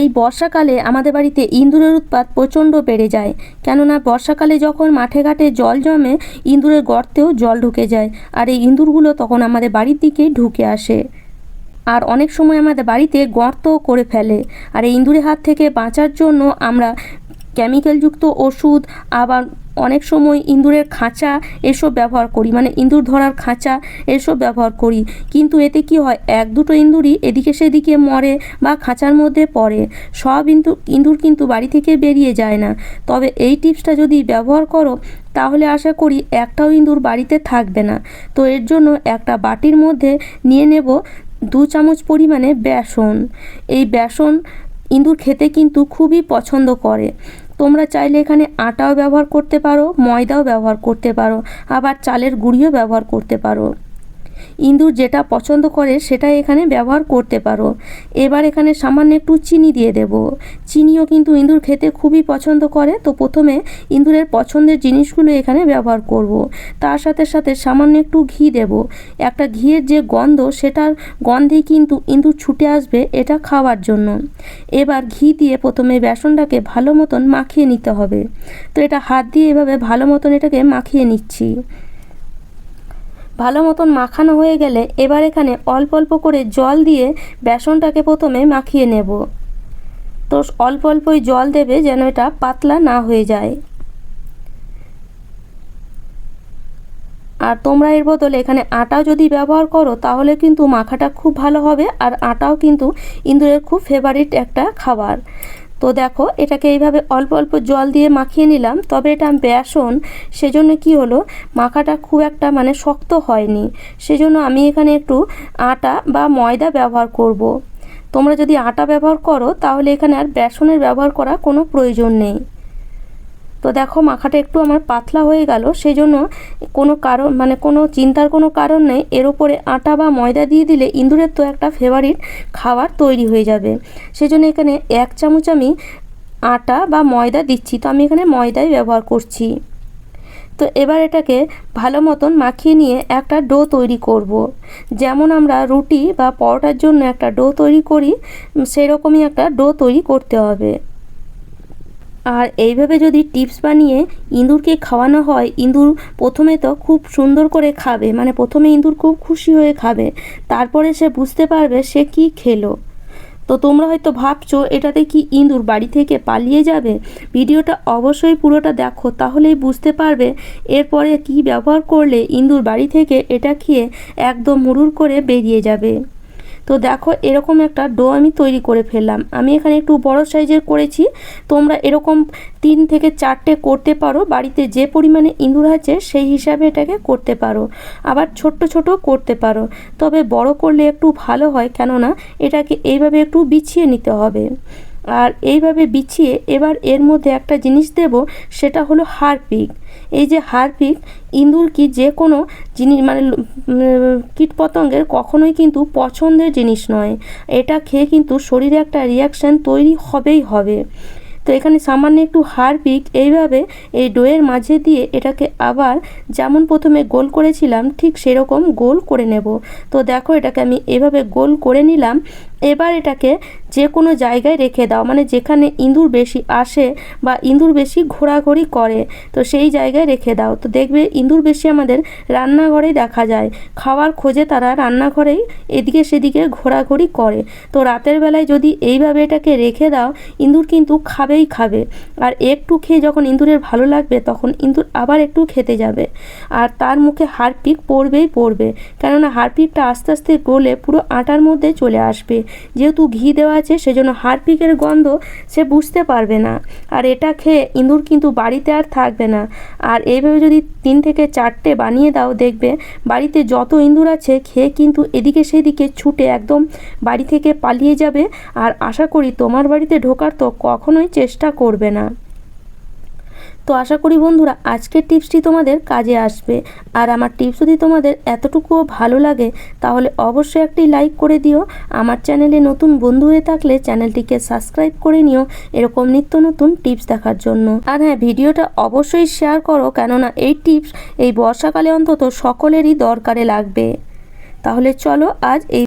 এই বর্ষাকালে আমাদের বাড়িতে ইঁদুরের উৎপাত প্রচণ্ড বেড়ে যায়। কেননা বর্ষাকালে যখন মাঠে ঘাটে জল জমে, ইঁদুরের গর্তেও জল ঢুকে যায় আর এই ইঁদুরগুলো তখন আমাদের বাড়ির দিকে ঢুকে আসে। আর অনেক সময় আমাদের বাড়িতে গর্ত করে ফেলে। আর এই ইঁদুরের হাত থেকে বাঁচার জন্য আমরা কেমিক্যালযুক্ত ওষুধ, আবার অনেক সময় ইঁদুরের খাঁচা এসব ব্যবহার করি মানে ইঁদুর ধরার খাঁচা এসব ব্যবহার করি। কিন্তু এতে কি হয়, এক দুটো ইঁদুরই এদিকে সেদিকে মরে বা খাঁচার মধ্যে পড়ে, সব ইন্দু ইঁদুর কিন্তু বাড়ি থেকে বেরিয়ে যায় না। তবে এই টিপসটা যদি ব্যবহার করো, তাহলে আশা করি একটাও ইঁদুর বাড়িতে থাকবে না। তো এর জন্য একটা বাটির মধ্যে নিয়ে নেব দু চামচ পরিমাণে বেসন। এই বেসন ইঁদুর খেতে কিন্তু খুবই পছন্দ করে। তোমরা চাইলে এখানে আটাও ব্যবহার করতে পারো, ময়দাও ব্যবহার করতে পারো, আবার চালের গুঁড়িও ব্যবহার করতে পারো। ইঁদুর যেটা পছন্দ করে সেটা এখানে ব্যবহার করতে পারো। এবার এখানে সামান্য একটু চিনি দিয়ে দেব। চিনিও কিন্তু ইঁদুর খেতে খুবই পছন্দ করে। তো প্রথমে ইঁদুরের পছন্দের জিনিসগুলো এখানে ব্যবহার করব। তার সাথে সাথে সামান্য একটু ঘি দেব। একটা ঘিয়ের যে গন্ধ, সেটার গন্ধেই কিন্তু ইঁদুর ছুটে আসবে এটা খাওয়ার জন্য। এবার ঘি দিয়ে প্রথমে বেসনটাকে ভালো মতন মাখিয়ে নিতে হবে। তো এটা হাত দিয়ে এভাবে ভালো মতন এটাকে মাখিয়ে নিচ্ছি। ভালো মতন মাখানো হয়ে গেলে এবার এখানে অল্প অল্প করে জল দিয়ে বেসনটাকে প্রথমে মাখিয়ে নেব। তো অল্প অল্পই জল দেবে যেন এটা পাতলা না হয়ে যায়। আর তোমরা এর বদলে এখানে আটাও যদি ব্যবহার করো, তাহলে কিন্তু মাখাটা খুব ভালো হবে, আর আটাও কিন্তু ইঁদুরের খুব ফেভারিট একটা খাবার। তো দেখো, এটাকে এইভাবে অল্প অল্প জল দিয়ে মাখিয়ে নিলাম। তবে এটা বেসন, সেজন্য কি হলো, মাখাটা খুব একটা মানে শক্ত হয়নি। সেজন্য আমি এখানে একটু আটা বা ময়দা ব্যবহার করব। তোমরা যদি আটা ব্যবহার করো, তাহলে এখানে আর বেসনের ব্যবহার করা কোনো প্রয়োজন নেই। তো দেখো মাখাটা একটু আমার পাতলা হয়ে গেল সেই জন্য কোনো কারণ মানে কোনো চিন্তার কোনো কারণ নেই। এর উপরে আটা বা ময়দা দিয়ে দিলে ইঁদুরের তো একটা ফেভারিট খাবার তৈরি হয়ে যাবে। সেই জন্য এখানে এক চামচ আমি আটা বা ময়দা দিচ্ছি। তো আমি এখানে ময়দাই ব্যবহার করছি। তো এবার এটাকে ভালো মতন মাখিয়ে নিয়ে একটা ডো তৈরি করব। যেমন আমরা রুটি বা পরোটার জন্য একটা ডো তৈরি করি, সেরকমই একটা ডো তৈরি করতে হবে। আর এইভাবে যদি টিপস বানিয়ে ইঁদুরকে খাওয়ানো হয়, ইঁদুর প্রথমে তো খুব সুন্দর করে খাবে মানে প্রথমে ইঁদুর খুব খুশি হয়ে খাবে, তারপরে সে বুঝতে পারবে সে কি খেলো। তো তোমরা হয়তো ভাবছ, এটাতে কি ইঁদুর বাড়ি থেকে পালিয়ে যাবে? ভিডিওটা অবশ্যই পুরোটা দেখো, তাহলেই বুঝতে পারবে এরপরে কি ব্যবহার করলে ইঁদুর বাড়ি থেকে এটা খেয়ে একদম মুরুর করে বেরিয়ে যাবে। তো দেখো এরকম একটা ডো আমি তৈরি করে ফেললাম। আমি এখানে একটু বড় সাইজের করেছি। তোমরা এরকম তিন থেকে চারটে করতে পারো। বাড়িতে যে পরিমাণে ইঁদুর আছে, সেই হিসাবে এটাকে করতে পারো। আবার ছোট্ট ছোট করতে পারো। তবে বড় করলে একটু ভালো হয়, কেননা এটাকে এইভাবে একটু বিছিয়ে নিতে হবে। আর এইভাবে বিছিয়ে এবার এর মধ্যে একটা জিনিস দেব, সেটা হলো হারপিক। এই যে হারপিক, ইঁদুর কি যে কোনো জিনিস মানে কীটপতঙ্গের কখনোই কিন্তু পছন্দের জিনিস নয়। এটা খেয়ে কিন্তু শরীরে একটা রিয়াকশান তৈরি হবেই হবে। তো এখানে সামান্য একটু হারপিক, এইভাবে এই ডোয়ের মাঝে দিয়ে এটাকে আবার যেমন প্রথমে গোল করেছিলাম, ঠিক সেরকম গোল করে নেব। তো দেখো এটাকে আমি এভাবে গোল করে নিলাম এবার এটাকে যে কোনো জায়গায় রেখে দাও। মানে যেখানে ইঁদুর বেশি আসে বা ইঁদুর বেশি ঘোরাঘুরি করে, তো সেই জায়গায় রেখে দাও। তো দেখবে ইঁদুর বেশি আমাদের রান্নাঘরেই দেখা যায়। খাওয়ার খোঁজে তারা রান্নাঘরেই এদিকে সেদিকে ঘোরাঘুরি করে। তো রাতের বেলায় যদি এইভাবে এটাকে রেখে দাও, ইঁদুর কিন্তু খাবেই খাবে। আর একটু খেয়ে যখন ইঁদুরের ভালো লাগবে, তখন ইঁদুর আবার একটু খেতে যাবে। আর তার মুখে হারপিক পড়বেই পড়বে। কেননা হারপিকটা আস্তে আস্তে গলে পুরো আটার মধ্যে চলে আসবে। যেহেতু ঘি দেওয়া আছে, সেজন্য হারপিকের গন্ধ সে বুঝতে পারবে না। আর এটা খেয়ে ইঁদুর কিন্তু বাড়িতে আর থাকবে না। আর এইভাবে যদি তিন থেকে চারটে বানিয়ে দাও, দেখবে বাড়িতে যত ইঁদুর আছে, খেয়ে কিন্তু এদিকে সেদিকে ছুটে একদম বাড়ি থেকে পালিয়ে যাবে। আর আশা করি তোমার বাড়িতে ঢোকার তো কখনোই চেষ্টা করবে না। তো আশা করি বন্ধুরা, আজকের টিপসটি তোমাদের কাজে আসবে। আর আমার টিপস যদি তোমাদের এতটুকুও ভালো লাগে, তাহলে অবশ্যই একটি লাইক করে দিও। আমার চ্যানেলে নতুন বন্ধু হয়ে থাকলে চ্যানেলটিকে সাবস্ক্রাইব করে নিও, এরকম নিত্য নতুন টিপস দেখার জন্য। আর হ্যাঁ ভিডিওটা অবশ্যই শেয়ার করো, কেননা এই টিপস এই বর্ষাকালে অন্তত সকলেরই দরকারে লাগবে। তাহলে চলো আজ এই